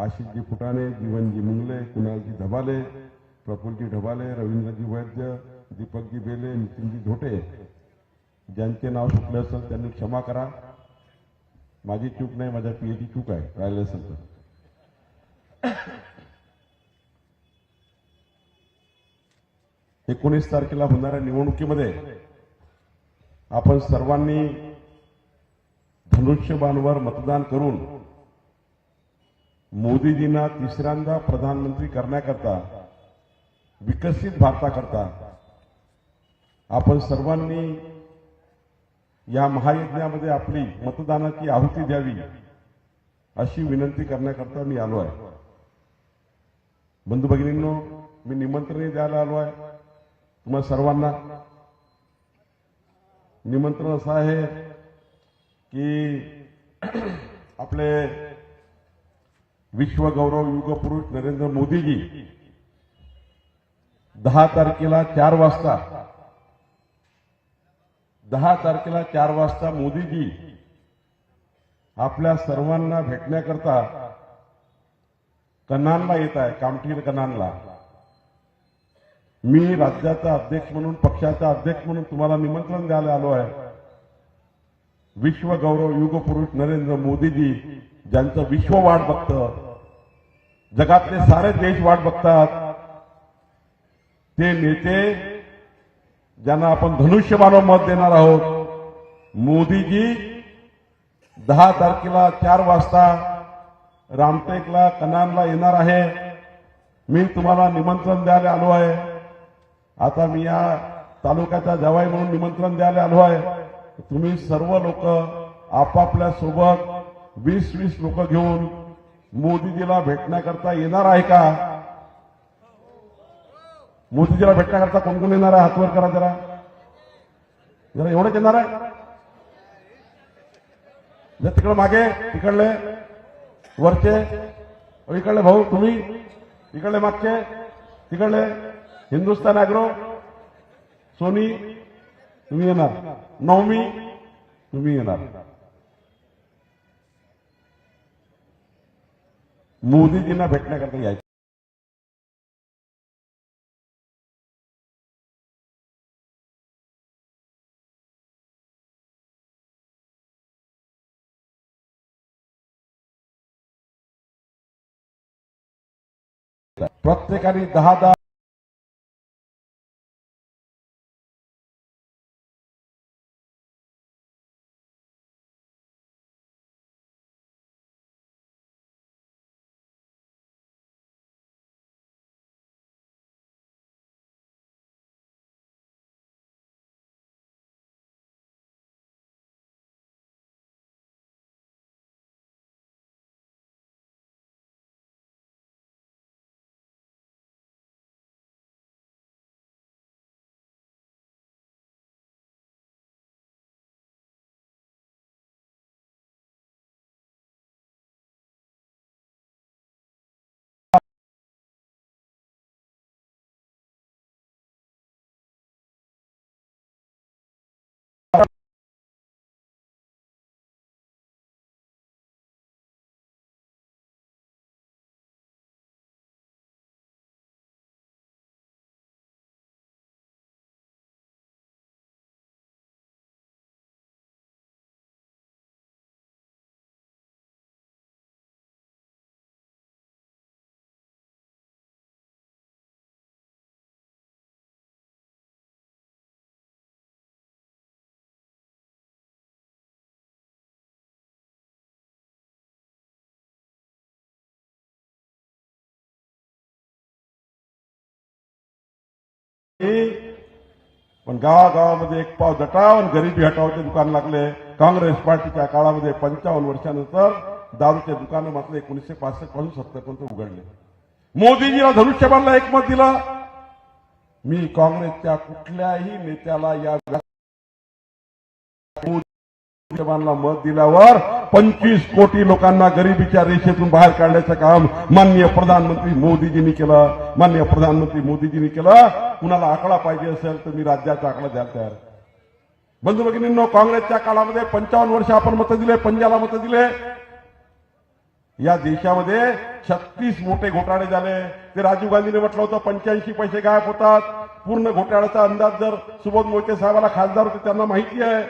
आशिषजी फुटाणे जीवनजी मुंगले कुणालजी धबाले प्रफुल्लजी ढबाले रवींद्रजी वैद्य दीपकजी बेले नितीनजी धोटे. ज्यांचे नाव सुटले असेल त्यांनी क्षमा करा. माझी चूक नाही माझ्या पीएची चूक आहे. राहिले असेल तर. एकोणीस तारखेला होणाऱ्या निवडणुकीमध्ये आपण सर्वांनी धनुष्यबाणवर मतदान करून मोदीजींना तिसऱ्यांदा प्रधानमंत्री करण्याकरता विकसित भारताकरता आपण सर्वांनी या महायज्ञामध्ये आपली मतदानाची आहुती द्यावी अशी विनंती करण्याकरता मी आलो आहे. बंधू भगिनींनो मी निमंत्रणही द्यायला आलो आहे. तुम्हा सर्वांना निमंत्रण असं आहे की आपले विश्वगौरव युगपुरुष नरेंद्र मोदीजी दहा तारखेला चार वाजता दहा तारखेला चार वाजता मोदीजी आपल्या सर्वांना भेटण्याकरता कन्नानला येत आहे कामठीर कन्नानला मी राज्याचा अध्यक्ष म्हणून पक्षाचा अध्यक्ष म्हणून तुम्हाला निमंत्रण द्यायला आलो आहे. विश्वगौरव युगपुरुष नरेंद्र मोदीजी ज्यांचं विश्व वाट बघतं जगातले सारे देश वाट बघतात. ते नेते ज्यांना आपण धनुष्यबाणव मत देणार आहोत मोदीजी दहा तारखेला चार वाजता रामटेकला कनानला येणार आहे. मी तुम्हाला निमंत्रण द्यायला आलो आहे. आता मी या तालुक्याचा जवाई म्हणून निमंत्रण द्यायला आलो आहे. तुम्ही सर्व लोक आपापल्या सोबत वीस वीस लोक घेऊन मोदीजीला भेटण्याकरता येणार आहे का? मोदीजीला भेटण्याकरता कोण कोण येणार आहे? हातवर करा जरा. जरा एवढंच येणार आहे? जर तिकडे मागे तिकडले वरचे. इकडले भाऊ तुम्ही. इकडले मागचे. तिकडले. हिंदुस्तान अॅग्रो. सोनी तुम्ही येणार. नवमी तुम्ही येणार. मोदीजींना भेटण्याकरता यायचं. प्रत्येकाने दहा दहा पण गावागावामध्ये एक पाव दटाव गरिबी हटावचे दुकान लागले. काँग्रेस पार्टीच्या काळामध्ये पंचावन्न वर्षानंतर दारूचे दुकानं मात्र एकोणीसशे पासष्टपासून सत्तरपर्यंत उघडले. मोदीजीला धनुष्यबाणला एकमत दिला दिलं. मी काँग्रेसच्या कुठल्याही नेत्याला या धनुष्यबाणला मत दिल्यावर पंचवीस कोटी लोकांना गरिबीच्या रेषेतून बाहेर काढण्याचं काम माननीय प्रधानमंत्री मोदीजींनी केलं. माननीय प्रधानमंत्री मोदीजींनी केलं. कुणाला आकडा पाहिजे असेल तर मी राज्याचा आकडा द्यायला तयार बंधू भगिनींनो काँग्रेसच्या काळामध्ये पंचावन्न वर्ष आपण मतं दिले पंजाला मतं दिले. या देशामध्ये छत्तीस मोठे घोटाळे झाले. ते राजीव गांधीने म्हटलं होतं पंच्याऐंशी पैसे गायब होतात. पूर्ण घोटाळ्याचा अंदाज जर सुबोध मोहिते साहेबाला खासदार होते त्यांना माहिती आहे.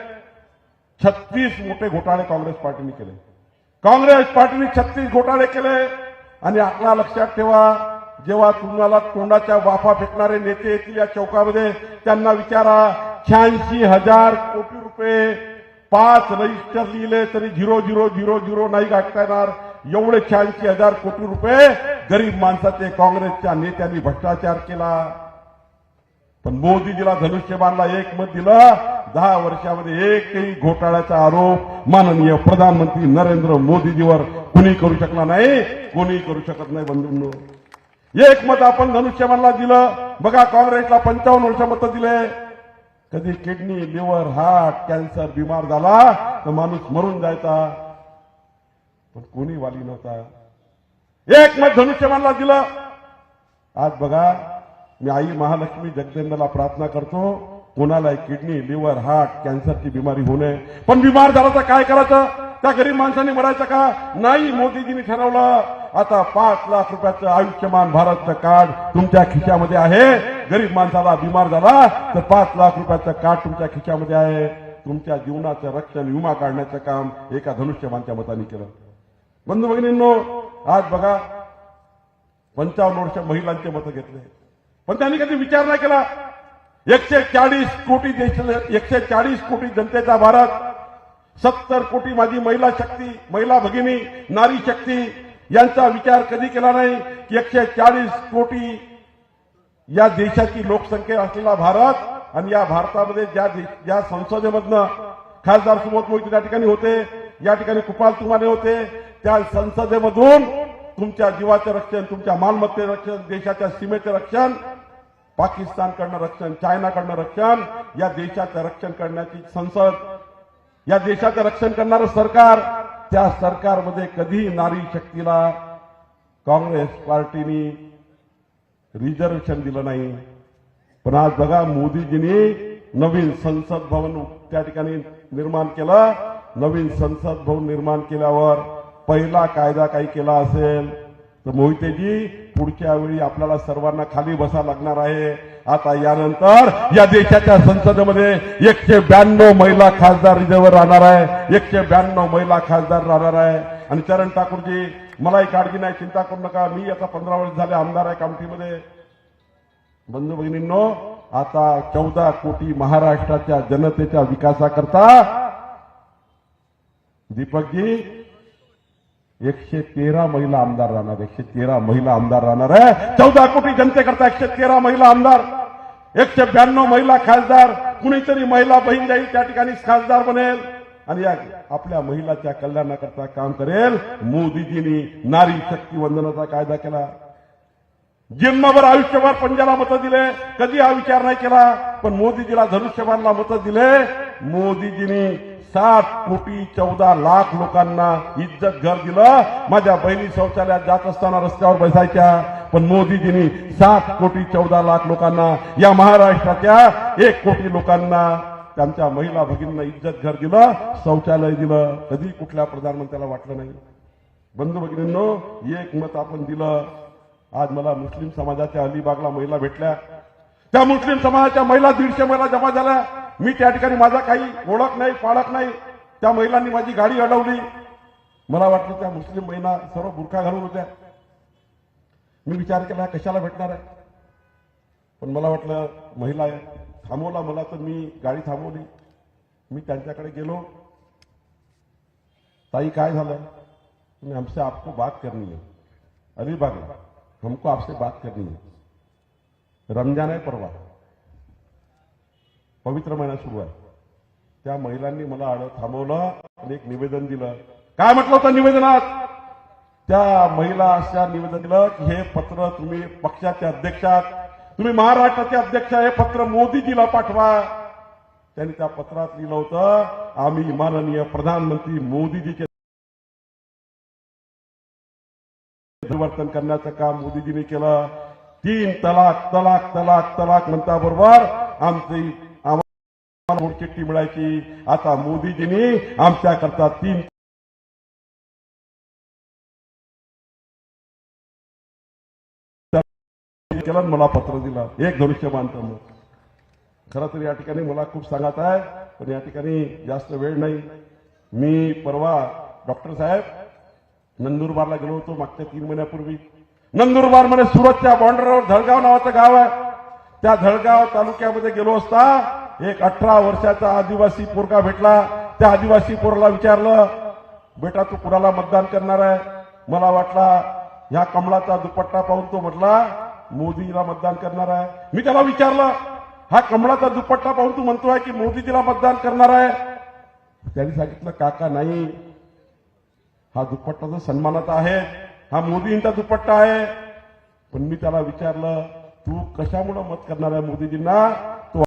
छत्तीस मोठे घोटाळे काँग्रेस पार्टीने केले. काँग्रेस पार्टीने छत्तीस घोटाळे केले. आणि आपला लक्षात ठेवा जेव्हा तुम्हाला तोंडाच्या वाफा फेकणारे नेते येतील या चौकामध्ये त्यांना विचारा शहाऐंशी हजार कोटी रुपये पाच रजिस्टर लिहिले तरी झिरो झिरो झिरो झिरो नाही गाठता येणार. एवढे शहाऐंशी हजार कोटी रुपये गरीब माणसाचे काँग्रेसच्या नेत्यांनी भ्रष्टाचार केला. पण मोदीजीला धनुष्यबाणला एक मत दिलं दहा वर्षामध्ये एकही घोटाळ्याचा आरोप माननीय प्रधानमंत्री नरेंद्र मोदीजीवर कुणी करू शकला नाही कोणी करू शकत नाही बंधूंनो. एक मत आपण धनुष्यबाणला दिलं. बघा काँग्रेसला पंचावन्न वर्ष मत दिले. कधी किडनी लिव्हर हार्ट कॅन्सर बिमार झाला तर माणूस मरून जायचा. पण कोणी वाली नव्हता. एक मत धनुष्यबाणला दिलं. आज बघा मी आई महालक्ष्मी जगदंबेला प्रार्थना करतो कोणाला किडनी लिव्हर हार्ट कॅन्सरची बिमारी होऊ नये. पण बिमार झाला तर काय करायचं? त्या गरीब माणसाने मरायचं का? नाही मोदीजींनी ठरवलं. आता पाच लाख रुपयाचं आयुष्यमान भारतचं कार्ड तुमच्या खिशामध्ये आहे. गरीब माणसाला बिमार झाला तर पाच लाख रुपयाचं कार्ड तुमच्या खिशामध्ये आहे. तुमच्या जीवनाचं रक्षण विमा काढण्याचं काम एका धनुष्यमानच्या मताने केलं. बंधू भगिनींनो आज बघा पंचावन्न वर्ष महिलांचे मतं घेतले. पण त्यांनी कधी विचार नाही केला. एकशे चाळीस कोटी देश एकशे चाळीस कोटी जनतेचा भारत सत्तर कोटी माझी महिला शक्ती महिला भगिनी नारी शक्ती यांचा विचार कधी केला नाही की एकशे चाळीस कोटी या देशाची लोकसंख्या असलेला भारत आणि या भारतामध्ये ज्या ज्या संसदेमधनं खासदार सुबोध मोहिते त्या ठिकाणी होते या ठिकाणी कुपाल तुमाने होते त्या संसदेमधून तुमच्या जीवाचं रक्षण तुमच्या मालमत्तेचं रक्षण देशाच्या सीमेचं रक्षण पाकिस्तानकडनं रक्षण चायनाकडनं रक्षण या देशाचं रक्षण करण्याची संसद या देशाचं रक्षण करणारं सरकार त्या सरकारमध्ये कधी नारी शक्तीला काँग्रेस पार्टीनी रिझर्वेशन दिलं नाही. पण आज बघा मोदीजींनी नवीन संसद भवन त्या ठिकाणी निर्माण केलं. नवीन संसद भवन निर्माण केल्यावर पहिला कायदा काही केला असेल तर मोहितेजी पुढच्या वेळी आपल्याला सर्वांना खाली बसा लागणार आहे. आता यानंतर या देशाच्या संसदेमध्ये एकशे ब्याण्णव महिला खासदार रिझर्व्हर राहणार आहे. एकशे ब्याण्णव महिला खासदार राहणार आहे. आणि चरण ठाकूरजी मलाही काळजी नाही चिंता करू नका. मी आता पंधरा वर्ष झाले आमदार आहे कामठीमध्ये बंधू भगिनींनो आता चौदा कोटी महाराष्ट्राच्या जनतेच्या विकासाकरता दीपकजी एकशे तेरा महिला आमदार राहणार एकशे तेरा महिला आमदार राहणार आहे चौदा कोटी जनतेकरता एकशे तेरा महिला आमदार एकशे ब्याण्णव महिला खासदार कुणीतरी महिला बहीण जाईल त्या ठिकाणी खासदार बनेल. आणि या आपल्या महिलाच्या कल्याणाकरता काम करेल. मोदीजींनी नारी शक्ती वंदनाचा कायदा केला. जन्मभर आयुष्यभर पंजाला मतं दिले. कधी हा विचार नाही केला पण मोदीजीला धनुष्यबाणला मतं दिले. मोदीजींनी सात कोटी चौदा लाख लोकांना इज्जत घर दिलं. माझ्या बहिणी शौचालयात जात असताना रस्त्यावर बसायच्या. पण मोदीजींनी सात कोटी चौदा लाख लोकांना या महाराष्ट्राच्या एक कोटी लोकांना त्यांच्या महिला भगिनींना इज्जत घर दिलं शौचालय दिलं. कधी कुठल्या प्रधानमंत्र्याला वाटलं नाही. बंधू भगिनींनो एक मत आपण दिलं. आज मला मुस्लिम समाजाच्या अलिबागला महिला भेटल्या. त्या मुस्लिम समाजाच्या महिला दीडशे महिला जमा झाल्या. मी त्या ठिकाणी माझा काही ओळख नाही पाळख नाही. त्या महिलांनी माझी गाडी अडवली. मला वाटलं त्या मुस्लिम महिला सर्व बुरखा घालून होत्या. मी विचार केला कशाला भेटणार आहे? पण मला वाटलं महिला आहे थांबवला मला तर मी गाडी थांबवली. मी त्यांच्याकडे गेलो. ताई काय झालं? तुम्ही हमसे आपको बात करनी है. अलीबाग में हमको आपसे बात करनी है। रमजान आहे परवा. पवित्र महिना सुरू आहे. त्या महिलांनी मला आड थांबवलं आणि एक निवेदन दिलं. काय म्हटलं होतं निवेदनात? त्या महिला अशा निवेदन दिलं की हे पत्र तुम्ही पक्षाचे अध्यक्षात तुम्ही महाराष्ट्राचे अध्यक्ष हे पत्र मोदीजीला पाठवा. त्यांनी त्या पत्रात लिहिलं होतं आम्ही माननीय प्रधानमंत्री मोदीजीचे परिवर्तन करण्याचं काम मोदीजींनी केलं. तीन तलाक तलाक तलाक तलाक म्हणताबरोबर आमची चिठ्ठी मिळायची आता मोदीजींनी आमच्याकरता तीन केला मला पत्र दिला. एक धनुष्यमानचं मग खरं तर या ठिकाणी मला खूप सांगत आहे पण या ठिकाणी जास्त वेळ नाही. मी परवा डॉक्टर साहेब नंदुरबारला गेलो होतो मागच्या तीन महिन्यापूर्वी. नंदुरबारमध्ये सुरतच्या बॉर्डरवर धळगाव नावाचं गाव आहे. त्या धळगाव तालुक्यामध्ये गेलो असता एक अठरा वर्षाचा आदिवासी पोरगा भेटला. त्या आदिवासी पोराला विचारलं बेटा तू कुणाला मतदान करणार आहे? मला वाटला ह्या कमळाचा दुपट्टा पाहून तो म्हटला मोदीला मतदान करणार आहे. मी त्याला विचारलं हा कमळाचा दुपट्टा पाहून तू म्हणतोय की मोदीजीला मतदान करणार आहे? त्यांनी सांगितलं काका नाही. हा दुपट्टा जो सन्मानाचा आहे. हा मोदींचा दुपट्टा आहे. पण मी त्याला विचारलं तू कशामुळे मत करणार आहे मोदीजींना? तो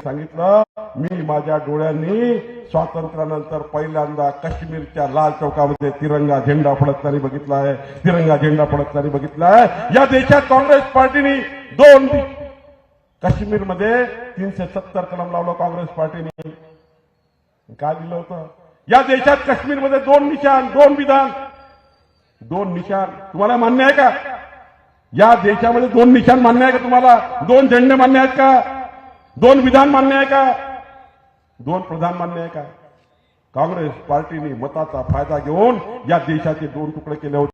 सांगितलं मी माझ्या डोळ्यांनी स्वातंत्र्यानंतर पहिल्यांदा काश्मीरच्या लाल चौकामध्ये तिरंगा झेंडा फडकताना बघितला आहे. तिरंगा झेंडा फडकताना बघितला आहे. या देशात काँग्रेस पार्टीने दोन काश्मीरमध्ये तीनशे सत्तर कलम लावलं काँग्रेस पार्टीने. काय दिलं होतं. या देशात काश्मीरमध्ये दोन निशाण दोन विधान दोन निशाण. तुम्हाला मान्य आहे का? या देशामध्ये दोन निशाण मान्य आहे का तुम्हाला? दोन झेंडे मान्य आहेत का? दोन विधान मान्य आहे का? दोन प्रधान मान्य आहे का? काँग्रेस पार्टीने मताचा फायदा घेऊन या देशाचे दोन तुकडे केले होते.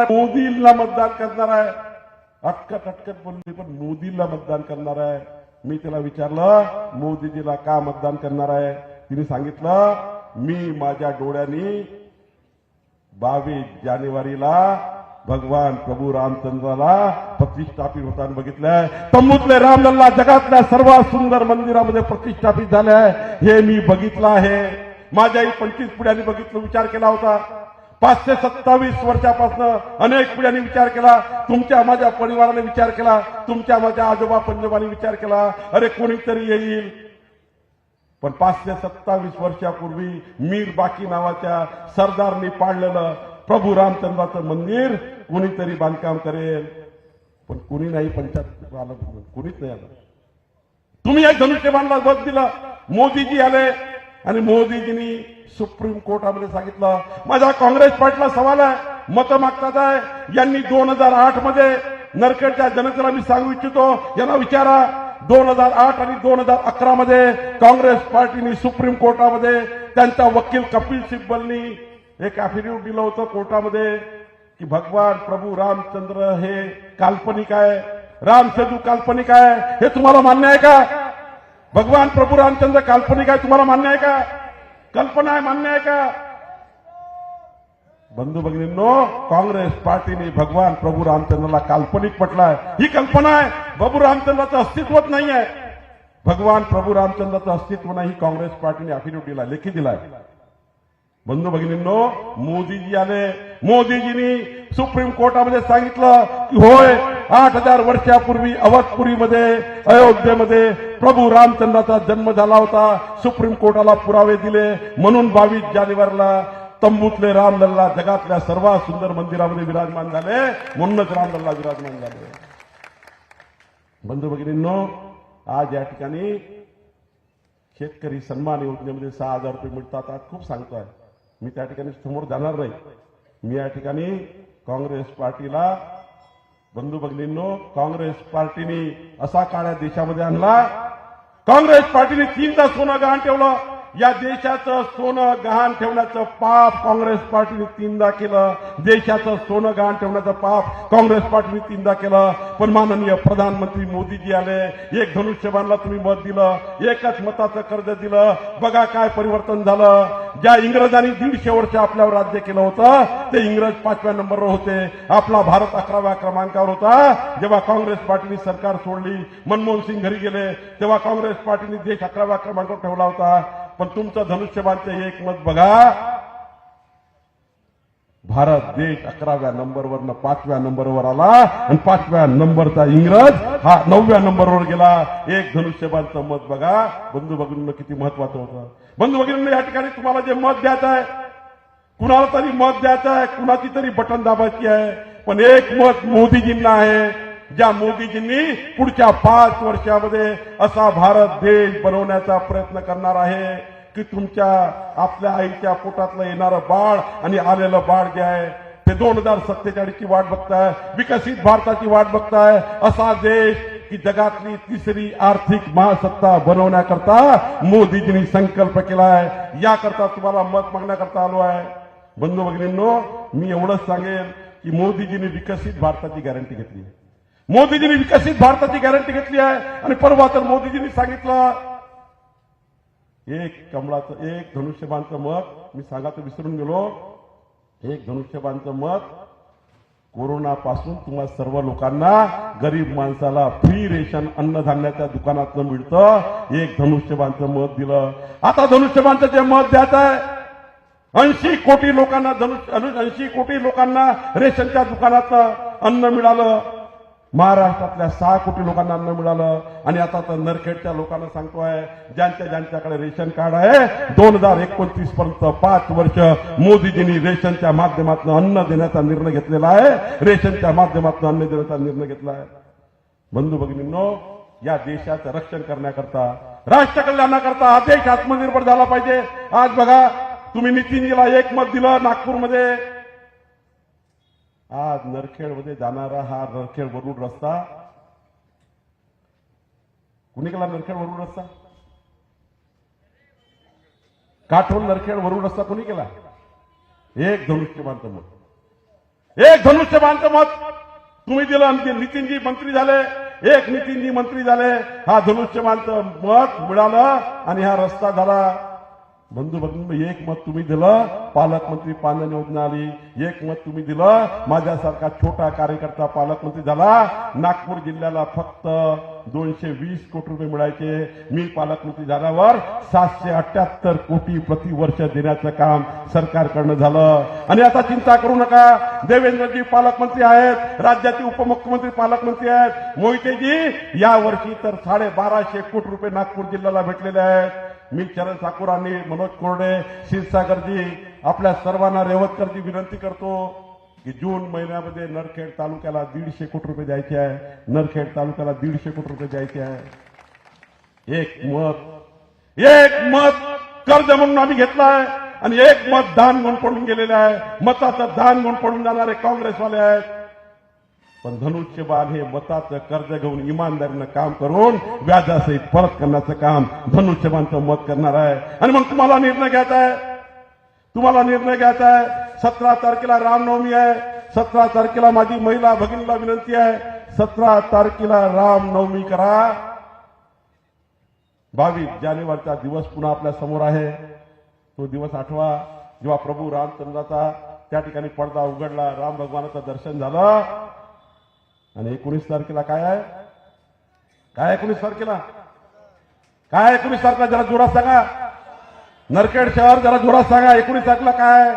मोदीला मतदान करणार आहे. अटकत अटकत बोलली पण मोदीला मतदान करणार आहे. मी त्याला विचारलं मोदीजीला का मतदान करणार आहे? तिने सांगितलं मी माझ्या डोळ्यांनी बावीस जानेवारीला भगवान प्रभू रामचंद्राला प्रतिष्ठापित होताना बघितलंय. तंबूतले रामलल्ला जगातल्या सर्वात सुंदर मंदिरामध्ये प्रतिष्ठापित झाले हे मी बघितलं आहे. माझ्याही पंचवीस पिढ्यांनी बघितलं विचार केला होता. पाचशे सत्तावीस वर्षापासून अनेक पिढ्यांनी विचार केला. तुमच्या माझ्या परिवाराने विचार केला. तुमच्या माझ्या आजोबा पंजोबांनी विचार केला. अरे कोणीतरी येईल. पण पाचशे सत्तावीस वर्षापूर्वी मीर बाकी नावाच्या सरदारनी पाडलेलं प्रभू रामचंद्राचं मंदिर कोणीतरी बांधकाम करेल. पण कुणी नाही पंचायत आलं कुणीच नाही आलं. तुम्ही या धनुष्य बांधला बस दिलं. मोदीजी आले. आणि मोदीजींनी सुप्रीम कोर्टामध्ये सांगितलं माझा काँग्रेस पार्टीला सवाल आहे मतं मागतात आहे. यांनी दोन हजार आठमध्ये नरखेडच्या जनतेला मी सांगू इच्छितो यांना विचारा दोन हजार आठ आणि दोन हजार अकरा मध्ये काँग्रेस पार्टीने सुप्रीम कोर्टामध्ये त्यांचा वकील कपिल सिब्बलनी एक अफिडेव्हिट दिलं होतं कोर्टामध्ये की भगवान प्रभू रामचंद्र हे काल्पनिक आहे. राम सेतू काल्पनिक आहे. हे तुम्हाला मान्य आहे का? भगवान प्रभू रामचंद्र काल्पनिक आहे तुम्हाला मान्य आहे का? कल्पना आहे मान्य आहे का? बंधू भगिनींनो काँग्रेस पार्टीने भगवान प्रभू रामचंद्रला काल्पनिक म्हटलाय. ही कल्पना आहे प्रभू रामचंद्राचं अस्तित्वच नाही आहे भगवान प्रभू रामचंद्राचं अस्तित्व नाही काँग्रेस पार्टीने अफिडेव्हिट दिला लेखी दिलाय. बंधू भगिनींनो मोदीजी आले. मोदीजींनी सुप्रीम कोर्टामध्ये सांगितलं की होय आठ हजार वर्षापूर्वी अवधपुरीमध्ये अयोध्येमध्ये प्रभू रामचंद्राचा जन्म झाला होता. सुप्रीम कोर्टाला पुरावे दिले. म्हणून बावीस जानेवारीला तंबूतले रामलल्ला जगातल्या सर्वात सुंदर मंदिरामध्ये विराजमान झाले. म्हणूनच रामलल्ला विराजमान झाले. बंधू भगिनींनो आज या ठिकाणी शेतकरी सन्मान योजनेमध्ये सहा हजार रुपये मिळतात. आज खूप सांगतोय. मी त्या ठिकाणी समोर जाणार नाही. मी या ठिकाणी काँग्रेस पार्टीला बंधू भगिनींनो काँग्रेस पार्टीने असा काळ्या देशामध्ये आणला काँग्रेस पार्टीने तीनदा सोनं गहाण ठेवलं. या देशाचं सोनं गहाण ठेवण्याचं पाप काँग्रेस पार्टीने तीनदा केलं. देशाचं सोनं गहाण ठेवण्याचं पाप काँग्रेस पार्टीने तीनदा केलं. पण माननीय प्रधानमंत्री मोदीजी आले. एक धनुष्यबाणला तुम्ही मत दिलं. एकच मताचं कर्ज दिलं. बघा काय परिवर्तन झालं. ज्या इंग्रजांनी दीडशे वर्ष आपल्यावर राज्य केलं होतं ते इंग्रज पाचव्या नंबरवर होते. आपला भारत अकराव्या क्रमांकावर होता. जेव्हा काँग्रेस पार्टीने सरकार सोडली मनमोहन सिंग घरी गेले तेव्हा काँग्रेस पार्टीने देश अकराव्या क्रमांकावर ठेवला होता. पण तुमचं धनुष्यबाणचं एक मत बघा. भारत देश अकराव्या नंबरवरनं पाचव्या नंबरवर आला आणि पाचव्या नंबरचा इंग्रज हा नवव्या नंबरवर गेला. एक धनुष्यबाणचं मत बघा. बंधू भगिनींना किती महत्वाचं होतं. बंधू भगिनींना या ठिकाणी तुम्हाला जे मत द्यायचं आहे कुणाला तरी मत द्यायचं आहे कुणाची तरी बटन दाबायची आहे. पण एक मत मोदीजींना आहे ज्या मोदीजींनी पुढच्या पाच वर्षामध्ये असा भारत देश बनवण्याचा प्रयत्न करणार आहे. की तुमच्या आपल्या आईच्या पोटातलं येणारं बाळ आणि आलेलं बाळ जे आहे ते दोन हजार सत्तेचाळीसची वाट बघताय विकसित भारताची वाट बघताय. असा देश की जगातली तिसरी आर्थिक महासत्ता बनवण्याकरता मोदीजींनी संकल्प केलाय. याकरता तुम्हाला मत मागण्याकरता आलो आहे. बंधू भगिनींनो मी एवढंच सांगेन की मोदीजींनी विकसित भारताची गॅरंटी घेतली मोदीजींनी विकसित भारताची गॅरंटी घेतली आहे. आणि परवा तर मोदीजींनी सांगितलं एक कमळाचं एक धनुष्यबाणचं मत मी सांगायचं विसरून गेलो. एक धनुष्यबाणचं मत कोरोनापासून तुम्हा सर्व लोकांना गरीब माणसाला फ्री रेशन अन्नधान्याच्या दुकानातनं मिळतं. एक धनुष्यबाणचं मत दिलं. आता धनुष्यबाणचं जे मत द्यायचं आहे ऐंशी कोटी लोकांना धनुष्य ऐंशी कोटी लोकांना रेशनच्या दुकानात अन्न मिळालं. महाराष्ट्रातल्या सहा कोटी लोकांना अन्न मिळालं. आणि आता तर नरखेडच्या लोकांना सांगतोय ज्यांच्या ज्यांच्याकडे रेशन कार्ड आहे दोन हजार एकोणतीस पर्यंत पाच वर्ष मोदीजींनी रेशनच्या माध्यमातून अन्न देण्याचा निर्णय घेतलेला आहे. रेशनच्या माध्यमातून अन्न देण्याचा निर्णय घेतला आहे. बंधू भगिनींनो या देशाचं रक्षण करण्याकरता राष्ट्र कल्याणाकरता हा देश आत्मनिर्भर झाला पाहिजे. आज बघा तुम्ही नितीनजीला एक मत दिलं नागपूरमध्ये. आज नरखेडमध्ये जाणारा हा नरखेड वरुड रस्ता. कुणी केला नरखेड वरुड रस्ता? काठून नरखेड वरुड रस्ता कुणी केला एक धनुष्यबाणचं मत. एक धनुष्यबाणचं मत. तुम्ही दिलं आणि नितीनजी मंत्री झाले. एक नितीनजी मंत्री झाले. हा धनुष्यबाणचं मत मिळालं आणि हा रस्ता झाला. बंधू भगिनी एक मत तुम्ही दिलं पालकमंत्री पालन योजना आली एक मत तुम्ही दिलं माझ्यासारखा छोटा कार्यकर्ता पालकमंत्री झाला नागपूर जिल्ह्याला फक्त दोनशे वीस कोटी रुपये मिळायचे मी पालकमंत्री झाल्यावर सातशे अठ्याहत्तर कोटी प्रतिवर्ष देण्याचं काम सरकारकडनं झालं आणि आता चिंता करू नका देवेंद्रजी पालकमंत्री आहेत राज्याचे उपमुख्यमंत्री पालकमंत्री आहेत मोहितेजी या वर्षी तर साडेबाराशे कोटी रुपये नागपूर जिल्ह्याला भेटलेले आहेत मी चरण ठाकूर मनोज कोरडे क्षीरसागरजी आपल्या सर्वांना रेवतकरजी विनंती करतो की जून महिन्यामध्ये नरखेड तालुक्याला दीडशे कोटी रुपये द्यायचे आहे. नरखेड तालुक्याला दीडशे कोटी रुपये द्यायचे आहे. एक मत एक मत कर्ज म्हणून आम्ही घेतलाय आणि एक मत दान म्हणून पडून गेलेलं आहे. मताचं दान म्हणून पडून जाणारे काँग्रेसवाले आहेत. पण धनुष्यबाण हे मताचं कर्ज घेऊन इमानदारीनं काम करून व्याजासहित परत करण्याचं काम धनुष्यबाणचं मत करणार आहे. आणि मग तुम्हाला निर्णय घ्यायचा आहे. तुम्हाला निर्णय घ्यायचा आहे. सतरा तारखेला रामनवमी आहे. सतरा तारखेला माझी महिला भगिनीला विनंती आहे. सतरा तारखेला रामनवमी करा. बावीस जानेवारीचा दिवस पुन्हा आपल्यासमोर आहे. तो दिवस आठवा. जेव्हा प्रभू रामचंद्राचा त्या ठिकाणी पडदा उघडला राम भगवानाचं दर्शन झालं आणि एकोणीस तारखेला काय आहे? काय एकोणीस तारखेला? काय एकोणीस तारखेला? जरा जोरात सांगा. नरखेड शहर जरा जोरात सांगा. एकोणीस तारखेला काय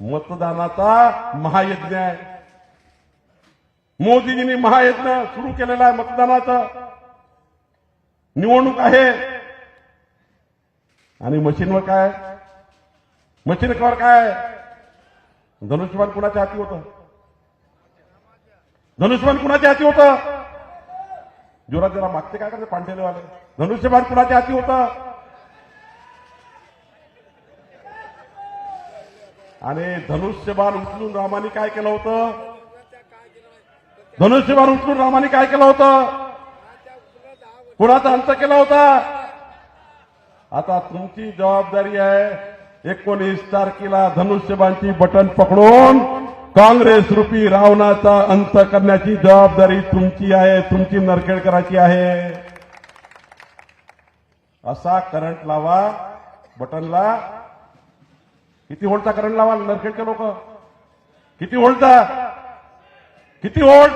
मतदानाचा महायज्ञ आहे. मोदीजींनी महायज्ञ सुरू केलेला आहे मतदानाचा. निवडणूक आहे. आणि मशीनवर काय मशीनवर काय धनुष्यबाण कुणाच्या हाती होतं? धनुष्यबाण कुणाच्या हाती होतं? जोरात जरा मागते काय करते पांढरेवाले धनुष्यबाण कुणाच्या हाती होता? आणि धनुष्यबाण उचलून रामाने काय केलं होतं? धनुष्यबाण उचलून रामाने काय केलं होतं? कुणाचा अंत केला होता? आता तुमची जबाबदारी आहे एकोणीस तारखेला धनुष्यबाणची बटन पकडून काँग्रेस रूपी रावणाचा अंत करण्याची जबाबदारी तुमची आहे तुमची नरखेडकराची आहे. असा करंट लावा बटनला किती व्होल्टचा करंट लावा नरखेडचे लोक? किती व्होल्टचा किती व्होल्ट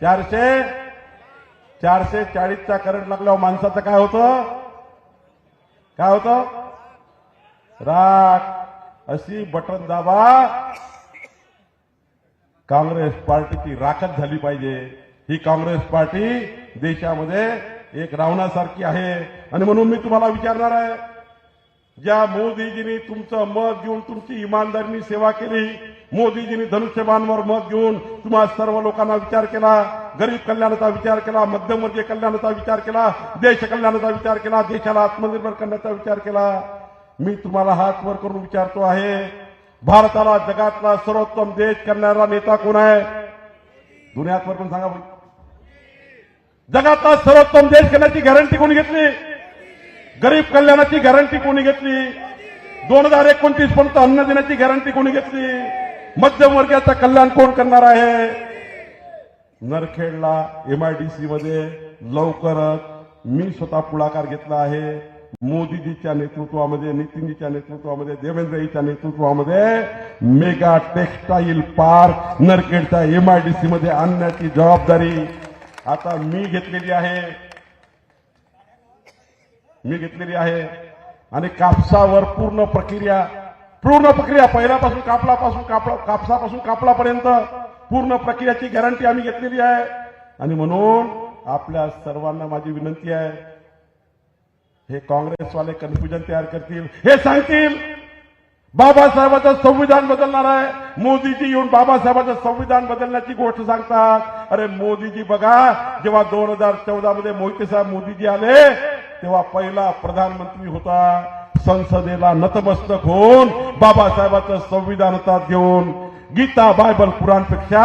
चारशे चारशे चाळीसचा करंट लागल्यावर माणसाचं काय होतं? काय होतं? राग. अशी बटन दाबा. काँग्रेस पार्टीची राखत झाली पाहिजे. ही काँग्रेस पार्टी देशामध्ये एक रावणासारखी आहे. आणि म्हणून मी तुम्हाला विचारणार आहे ज्या मोदीजींनी तुमचं मत घेऊन तुमची इमानदारीने सेवा केली मोदीजींनी धनुष्यबाणवर मत घेऊन तुम्हा सर्व लोकांना विचार केला गरीब कल्याणाचा विचार केला मध्यमवर्गीय कल्याणाचा विचार केला देश कल्याणाचा विचार केला देशाला आत्मनिर्भर करण्याचा विचार केला. मी तुम्हाला हात वर करून विचारतो आहे भारताला जगातला सर्वोत्तम देश करणारा नेता कोण आहे? दुनियात वर पण सांगा जगातला सर्वोत्तम देश करण्याची गॅरंटी कोणी घेतली? गरीब कल्याणाची गॅरंटी कोणी घेतली? दोन हजार एकोणतीस पर्यंत अन्न देण्याची गॅरंटी कोणी घेतली? मध्यमवर्गाचं कल्याण कोण करणार आहे? नरखेडला एमआयडीसी मध्ये लवकरच मी स्वतः पुढाकार घेतला आहे. मोदीजीच्या नेतृत्वामध्ये नितीनजीच्या नेतृत्वामध्ये देवेंद्रजीच्या नेतृत्वामध्ये मेगा टेक्सटाईल पार्क नरखेडच्या एमआयडीसी मध्ये आणण्याची जबाबदारी आता मी घेतलेली आहे. मी घेतलेली आहे. आणि कापसावर पूर्ण प्रक्रिया पूर्ण प्रक्रिया पहिल्यापासून कापलापासून कापला कापसापासून कापलापर्यंत पूर्ण प्रक्रियाची गॅरंटी आम्ही घेतलेली आहे. आणि म्हणून आपल्या सर्वांना माझी विनंती आहे हे काँग्रेसवाले कन्फ्युजन तयार करतील. हे सांगतील बाबासाहेबांचं संविधान बदलणार आहे. मोदीजी येऊन बाबासाहेबांचं संविधान बदलण्याची गोष्ट सांगतात. अरे मोदीजी बघा जेव्हा दोन हजार चौदा मध्ये मोहिते साहेब मोदीजी आले तेव्हा पहिला प्रधानमंत्री होता. संसदेला नतमस्तक होऊन बाबासाहेबांचं संविधान हातात घेऊन गीता बायबल कुराणपेक्षा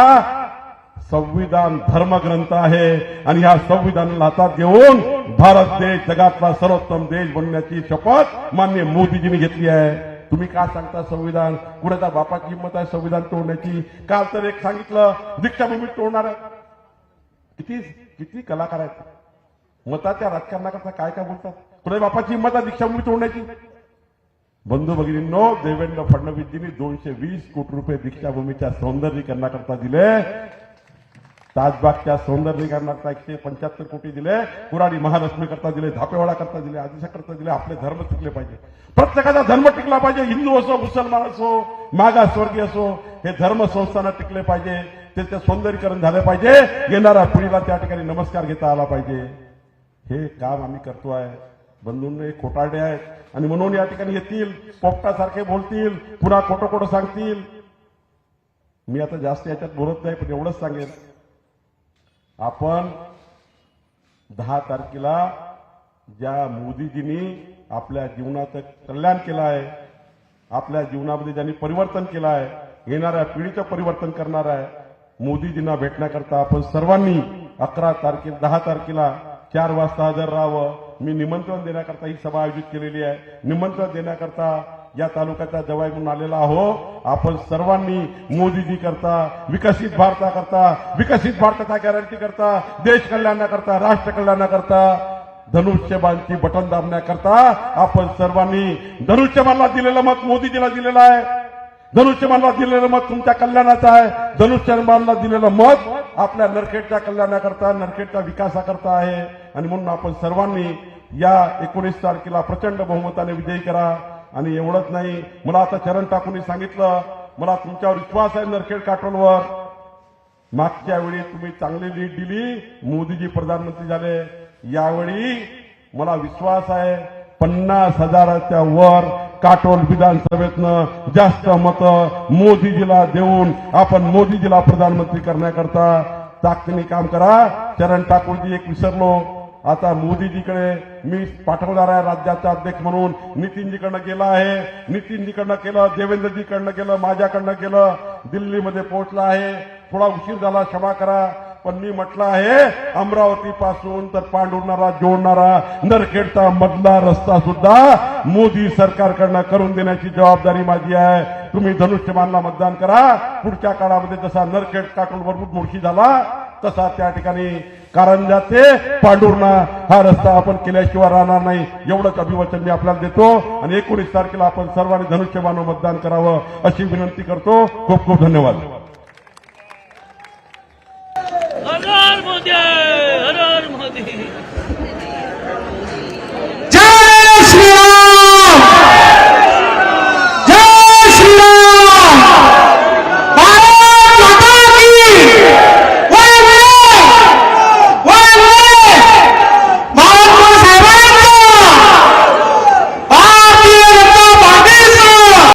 संविधान धर्मग्रंथ आहे आणि ह्या संविधानाला हातात घेऊन भारत देश जगातला सर्वोत्तम देश बनण्याची शपथ मान्य मोदीजींनी घेतली आहे. तुम्ही का सांगता संविधान? कुणाच्या बापाची हिंमत आहे संविधान तोडण्याची. काल तर एक सांगितलं दीक्षाभूमी तोडणार आहे किती किती कलाकार आहेत. मताच्या राजकारणाकरता काय काय बोलतात? कुणाच्या बापाची हिंमत आहे दीक्षाभूमी तोडण्याची. बंधू भगिनींनो देवेंद्र फडणवीसजींनी दोनशे वीस कोटी रुपये दीक्षाभूमीच्या सौंदर्यीकरणाकरता दिले. ताजबागच्या सौंदर्यीकरणाकरता एकशे पंच्याहत्तर कोटी दिले कुराडी महालक्ष्मी करता दिले धापेवाडा करता दिले आदिशा करता दिले आपले धर्म टिकले पाहिजे. प्रत्येकाचा धर्म टिकला पाहिजे हिंदू असो मुसलमान असो मागासवर्गीय असो हे धर्म संस्थांना टिकले पाहिजे त्याचं सौंदर्यीकरण झालं पाहिजे येणाऱ्या पिढीला त्या ठिकाणी नमस्कार घेता आला पाहिजे. हे काम आम्ही करतो आहे. बंधूंनी खोटारडे आहेत. आणि म्हणून या ठिकाणी येतील पोपटासारखे बोलतील पुन्हा खोटं खोटं सांगतील. मी आता जास्त याच्यात बोलत नाही पण एवढंच सांगेन. आपण दहा तारखेला ज्या मोदीजींनी आपल्या जीवनाचं कल्याण केलं आहे आपल्या जीवनामध्ये ज्यांनी परिवर्तन केलं आहे येणाऱ्या पिढीचं परिवर्तन करणार आहे मोदीजींना भेटण्याकरता आपण सर्वांनी अकरा तारखे दहा तारखेला चार वाजता हजर राहावं. मी निमंत्रण देण्याकरता ही सभा आयोजित केलेली आहे. निमंत्रण देण्याकरता या तालुक्याचा जवाई म्हणून आलेला आहो. आपण सर्वांनी मोदीजी करता विकसित भारताकरता विकसित भारताचा गॅरंटी करता देश कल्याणाकरता राष्ट्र कल्याणाकरता धनुष्यबाणची बटन दाबण्याकरता आपण सर्वांनी धनुष्यबाणला दिलेलं मत मोदीजीला दिलेलं आहे. धनुष्यबाणला दिलेलं मत तुमच्या कल्याणाचं आहे. धनुष्यबाणला दिलेलं मत आपल्या नरखेडच्या कल्याणाकरता नरखेडच्या विकासाकरता आहे. आणि म्हणून आपण सर्वांनी या एकोणीस तारखेला प्रचंड बहुमताने विजयी करा. आणि एवढंच नाही मला आता चरण टाकून सांगितलं मला तुमच्यावर विश्वास आहे नरखेड काटोलवर. मागच्या वेळी तुम्ही चांगली लीड दिली मोदीजी प्रधानमंत्री झाले. यावेळी मला विश्वास आहे पन्नास हजाराच्या वर काटोल विधानसभेतनं जास्त मतं मोदीजीला देऊन आपण मोदीजीला प्रधानमंत्री करण्याकरता ताकदीने काम करा. चरण ठाकूरजी एक विसरलो. आता मोदीजीकडे मी पाठवणार आहे राज्याचा अध्यक्ष म्हणून नितीनजीकडनं केलं आहे. नितीनजीकडनं केलं देवेंद्रजीकडनं केलं माझ्याकडनं केलं दिल्लीमध्ये पोहोचलं आहे. थोडा उशीर झाला क्षमा करा. पण मी म्हटलं आहे अमरावती पासून तर पांडुरणारा जोडणारा नरखेडचा मधला रस्ता सुद्धा मोदी सरकारकडनं करून देण्याची जबाबदारी माझी आहे. तुम्ही धनुष्यमानला मतदान करा. पुढच्या काळामध्ये जसा नरखेड काटोल भरपूर मोर्शी झाला तसा त्या ठिकाणी कारंजा ते पांडुरना हा रस्ता आपण केल्याशिवाय राहणार नाही. एवढंच अभिवचन मी आपल्याला देतो आणि एकोणीस तारखेला आपण सर्वांनी धनुष्यबाण मतदान करावं अशी विनंती करतो. खूप खूप धन्यवाद. जय श्रीराम